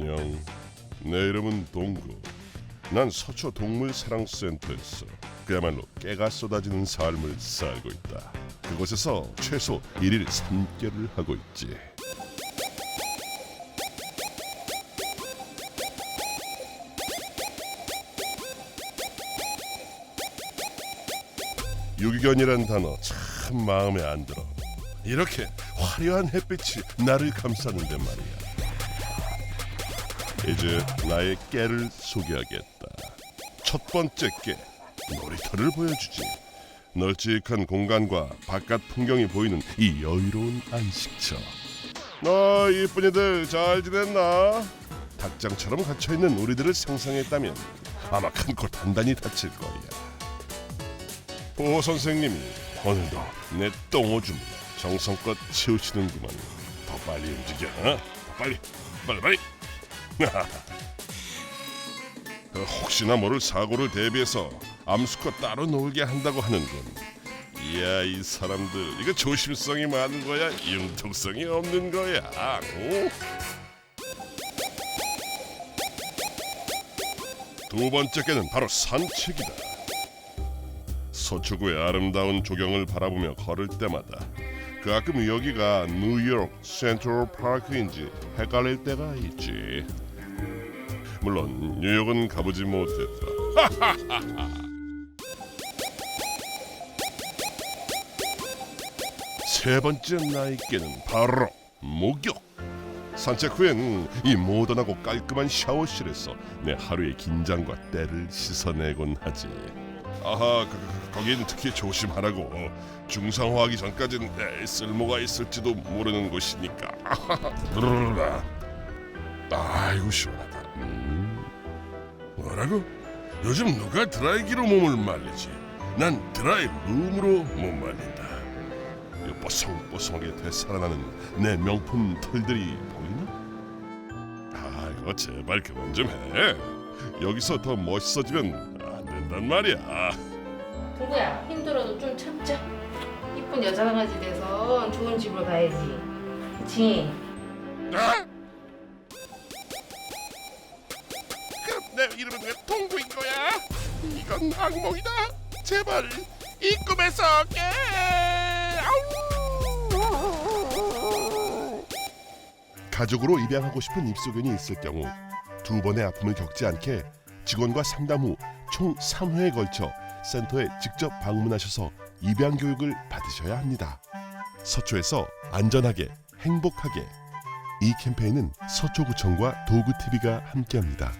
안녕. 내 이름은 동구. 난 서초 동물사랑센터에서 그야말로 깨가 쏟아지는 삶을 살고 있다. 그곳에서 최소 일일 3개를 하고 있지. 유기견이란 단어 참 마음에 안 들어. 이렇게 화려한 햇빛이 나를 감싸는데 말이야. 이제 나의 깨를 소개하겠다. 첫 번째 깨, 놀이터를 보여주지. 널찍한 공간과 바깥 풍경이 보이는 이 여유로운 안식처. 너 이쁜이들 잘 지냈나? 닭장처럼 갇혀 있는 우리들을 상상했다면 아마 큰코 단단히 다칠 거야. 보 선생님이 오늘도 내 똥오줌 정성껏 치우치는구만. 더 빨리 움직여. 어? 더 빨리, 빨리, 빨리. 그 혹시나 모를 사고를 대비해서 암수컷 따로 놀게 한다고 하는군. 이야 이 사람들 이거 조심성이 많은 거야 융통성이 없는 거야. 응? 두 번째 개는 바로 산책이다. 서초구의 아름다운 조경을 바라보며 걸을 때마다 가끔 여기가 뉴욕 센트럴 파크인지 헷갈릴 때가 있지. 물론 뉴욕은 가보지 못했다. 세 번째 나이께는 바로 목욕. 산책 후엔 이 모던하고 깔끔한 샤워실에서 내 하루의 긴장과 때를 씻어내곤 하지. 아하, 그, 그, 거긴 특히 조심하라고. 중상화하기 전까진 에, 쓸모가 있을지도 모르는 곳이니까. 아이고 시원하다. 음. 뭐라고? 요즘 누가 드라이기로 몸을 말리지? 난 드라이 룸으로 몸 말린다. 이 뽀송뽀송하게 되살아나는 내 명품 털들이 보이나? 아, 이거 제발 그만 좀 해. 여기서 더 멋있어지면 안 된단 말이야. 동구야 힘들어도 좀 참자 이쁜 여자 강아지 돼서 좋은 집으로 가야지 그치? 아! 이건 악몽이다. 제발 이 꿈에서 깨. 가족으로 입양하고 싶은 입소견이 있을 경우 두 번의 아픔을 겪지 않게 직원과 상담 후 총 3회에 걸쳐 센터에 직접 방문하셔서 입양 교육을 받으셔야 합니다. 서초에서 안전하게 행복하게 이 캠페인은 서초구청과 도구TV가 함께합니다.